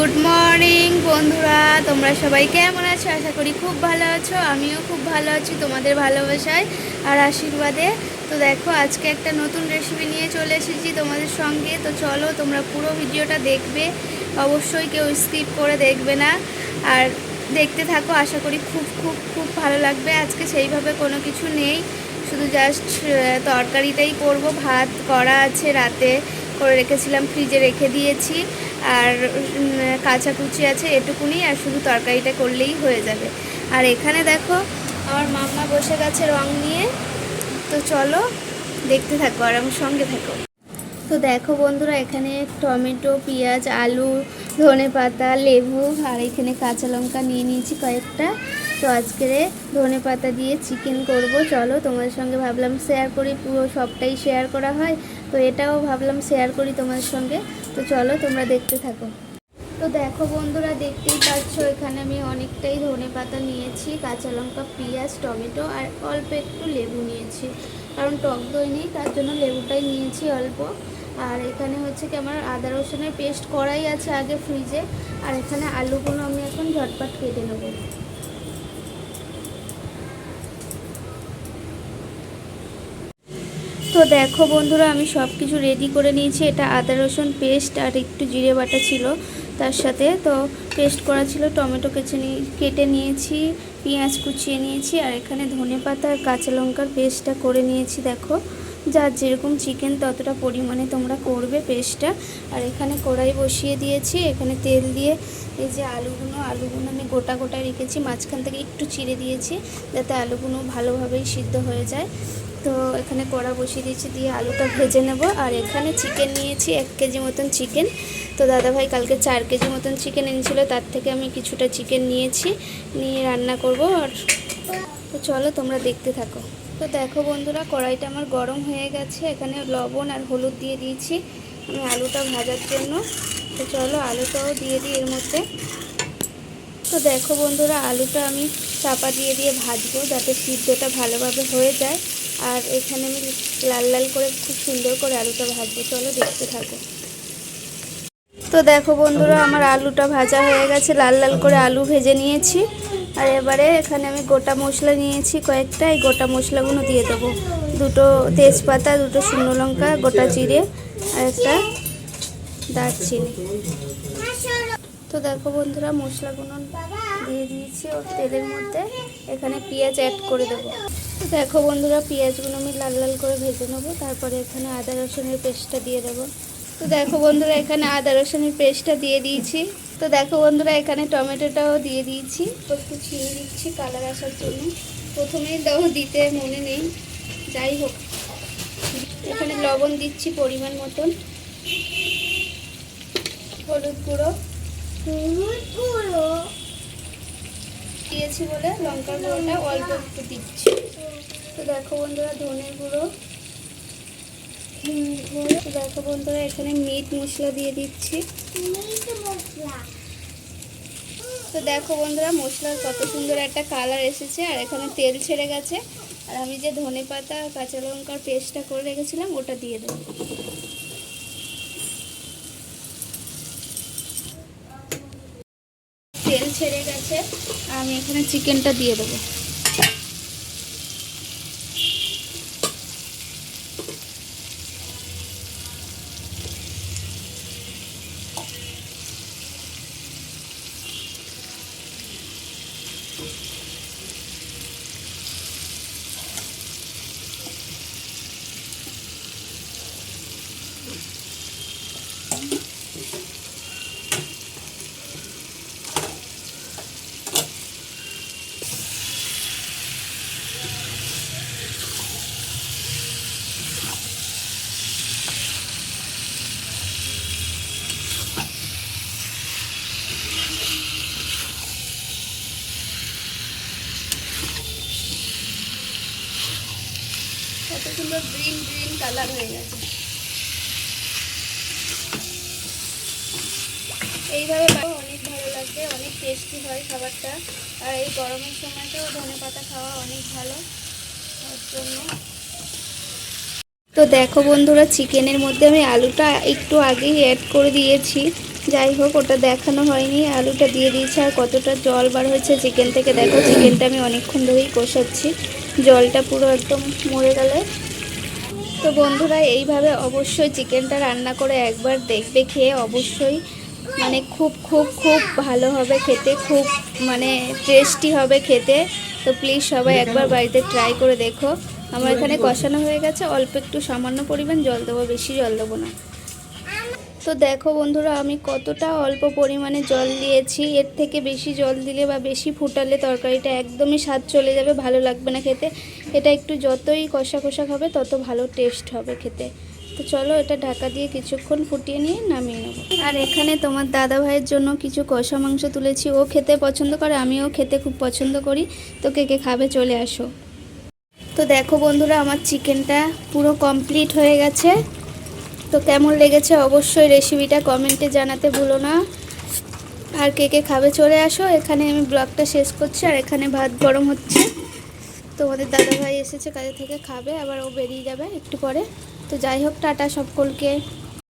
Good morning, বন্ধুরা। তোমরা সবাই কেমন আছো? আশা করি খুব ভালো আছো, আমিও খুব ভালো আছি তোমাদের ভালোবাসায় আর আশীর্বাদে। তো দেখো, আজকে একটা নতুন রেসিপি নিয়ে চলে এসেছি তোমাদের সঙ্গে। তো চলো, তোমরা পুরো ভিডিওটা দেখবে। অবশ্যই কেউ স্কিপ করে দেখবে না। আর দেখতে থাকো, আশা করি খুব খুব খুব ভালো লাগবে। আজকে সেইভাবে কোনো কিছু নেই। শুধু জাস্ট তরকারিটাই করব। ভাত করা আছে রাতে। করে রেখেছিলাম ফ্রিজে রেখে দিয়েছি। আর উম, কাঁচা কুচি আছে এটুকুনি আর শুধু তরকারিটা করলেই হয়ে যাবে। আর এখানে দেখো আমার মাম্মা বসে গেছে রং নিয়ে। তো চলো দেখতে থাকো আর আমার সঙ্গে থাকো। তো দেখো বন্ধুরা এখানে টমেটো পেঁয়াজ আলু ধনে পাতা লেবু আর এখানে কাঁচা লঙ্কা নিয়ে নিয়েছি কয়েকটা। তো আজকে ধনে পাতা দিয়ে চিকেন করব। চলো তোমাদের সঙ্গে ভাবলাম শেয়ার করি পুরো সবটাই শেয়ার করা হয়। তো এটাও ভাবলাম শেয়ার করি তোমার সঙ্গে। তো চলো তোমরা দেখতে থাকো। তো দেখো বন্ধুরা, দেখতেই পাচ্ছ, এখানে আমি অনেকটাই ধনে পাতা নিয়েছি, কাঁচা লঙ্কা, পেঁয়াজ, টমেটো আর অল্প একটু লেবু নিয়েছি। কারণ টক দই নেই, তার জন্য লেবুটাই নিয়েছি অল্প। আর এখানে হচ্ছে কি আমার আদা রসুনের পেস্ট করাই আছে আগে ফ্রিজে আর এখানে আলুগুলো আমি এখন ঝটপট কেটে নেব। তো দেখো বন্ধুরা, আমি সব কিছু রেডি করে নিয়েছি। এটা আদা রসুন পেস্ট আর একটু জিরে বাটা ছিল তার সাথে। তো পেস্ট করা ছিল, টমেটো কেচে কেটে নিয়েছি, পেঁয়াজ কুচিয়ে নিয়েছি আর এখানে ধনে পাতা আর কাঁচা লঙ্কার পেস্টটা করে নিয়েছি, দেখো। যার যেরকম চিকেন ততটা পরিমাণে তোমরা করবে পেস্টটা আর এখানে কড়াই বসিয়ে দিয়েছি, এখানে তেল দিয়ে এই যে আলুগুলো আলুগুলো আমি গোটা গোটা রেখেছি, মাঝখান থেকে একটু চিড়ে দিয়েছি যাতে আলুগুলো ভালোভাবেই সিদ্ধ হয়ে যায়। তো এখানে কড়া বসিয়ে দিয়েছি, দিয়ে আলুটা ভেজে নেব। আর এখানে চিকেন নিয়েছি, এক কেজি মতন চিকেন তো দাদাভাই কালকে চার কেজি মতন চিকেন এনেছিল, তার থেকে আমি কিছুটা চিকেন নিয়েছি, নিয়ে রান্না করব। আর তো চলো তোমরা দেখতে থাকো। তো দেখো বন্ধুরা, কড়াইটা আমার গরম হয়ে গেছে। এখানে লবণ আর হলুদ দিয়ে দিয়েছি আমি আলুটা ভাজার জন্য। তো চলো আলুটাও দিয়ে দিই এর মধ্যে। তো দেখো বন্ধুরা, আলুটা আমি চাপা দিয়ে দিয়ে ভাজবো যাতে সিদ্ধটা ভালোভাবে হয়ে যায়। আর এখানে আমি লাল লাল করে খুব সুন্দর করে আলুটা ভাজবো, চলো দেখতে থাকো। তো দেখো বন্ধুরা, আমার আলুটা ভাজা হয়ে গেছে, লাল লাল করে আলু ভেজে নিয়েছি। আর এবারে এখানে আমি গোটা মশলা নিয়েছি, কয়েকটা। এই গোটা মশলাগুলো দিয়ে দেবো। দুটো তেজপাতা, দুটো শুকনো লঙ্কা, গোটা জিরে আর একটা দারচিনি। তো দেখো বন্ধুরা, মশলাগুলো দিয়ে দিয়েছি ওর তেলের মধ্যে। এখানে পেঁয়াজ অ্যাড করে দেবো। তো দেখো বন্ধুরা, পেঁয়াজগুলো আমি লাল লাল করে ভেজে নেব। তারপরে এখানে আদা রসুনের পেস্টটা দিয়ে দেবো। তো দেখো বন্ধুরা, এখানে আদা রসুনের পেস্টটা দিয়ে দিয়েছি। তো দেখো বন্ধুরা, এখানে টমেটোটাও দিয়ে দিয়েছি। একটু চিনি দিচ্ছি কালার আসার জন্য। প্রথমেই দাও, দিতে মনে নেই। যাই হোক, এখানে লবণ দিচ্ছি পরিমাণ মতন। হলুদ গুঁড়ো। দিয়েছি বলে লঙ্কার গুঁড়োটা অল্প একটু দিচ্ছি। তো দেখো বন্ধুরা ধনের গুঁড়ো। দেখো বন্ধুরা এখানে মিট মশলা দিয়ে দিচ্ছি। তো দেখো বন্ধুরা মশলার কত সুন্দর একটা কালার এসেছে আর এখানে তেল ছেড়ে গেছে। আর আমি যে ধনে পাতা, কাঁচা লঙ্কার পেস্টটা করে রেখেছিলাম, ওটা দিয়ে দেবো তেল ছেড়ে গেছে। আমি এখানে চিকেনটা দিয়ে দেবো কত সুন্দর গ্রিন গ্রিন কালার হয়ে গেছে। এইভাবে অনেক ভালো লাগবে, অনেক টেস্টি হয় খাবারটা। আর এই গরমের সময়তেও ধনে পাতা খাওয়া অনেক ভালো। জন্য। তো দেখো বন্ধুরা, চিকেনের মধ্যে আমি আলুটা একটু আগেই অ্যাড করে দিয়েছি। যাই হোক, ওটা দেখানো হয়নি। আলুটা দিয়ে দিয়েছে আর কতটা জল বার হয়েছে চিকেন থেকে। দেখো, চিকেনটা আমি অনেকক্ষণ ধরেই কষাচ্ছি। জলটা পুরো একদম মরে গেলে। তো বন্ধুরা এইভাবে অবশ্যই চিকেনটা রান্না করে একবার দেখবে খেয়ে অবশ্যই মানে খুব খুব খুব ভালো হবে খেতে খুব মানে টেস্টি হবে খেতে। তো প্লিজ সবাই একবার বাড়িতে ট্রাই করে দেখো। আমার এখানে কষানো হয়ে গেছে অল্প একটু সামান্য পরিমাণ জল দেবো বেশি জল দেবো না। তো দেখো বন্ধুরা, আমি কতটা অল্প পরিমাণে জল দিয়েছি। এর থেকে বেশি জল দিলে বা বেশি ফুটালে তরকারিটা একদমই স্বাদ চলে যাবে, ভালো লাগবে না খেতে। এটা একটু যতই কষা কষা খাবে, তত ভালো টেস্ট হবে খেতে। তো চলো এটা ঢাকা দিয়ে কিছুক্ষণ ফুটিয়ে নিয়ে নামিয়ে নেব। আর এখানে তোমার দাদা ভাইয়ের জন্য কিছু কষা মাংস তুলেছি। ও খেতে পছন্দ করে, আমিও খেতে খুব পছন্দ করি। তো কে কে খাবে চলে আসো। তো দেখো বন্ধুরা, আমার চিকেনটা পুরো কমপ্লিট হয়ে গেছে। তো কেমন লেগেছে অবশ্যই রেসিপিটা কমেন্টে জানাতে ভুলো না। আর কে কে খাবে চলে আসো, এখানে আমি ব্লগটা শেষ করছি, আর এখানে ভাত গরম হচ্ছে। তোমাদের দাদা ভাই এসেছে কাজে থেকে খাবে, আবার ও বেরিয়ে যাবে একটু পরে। তো যাই হোক, টাটা সকলকে।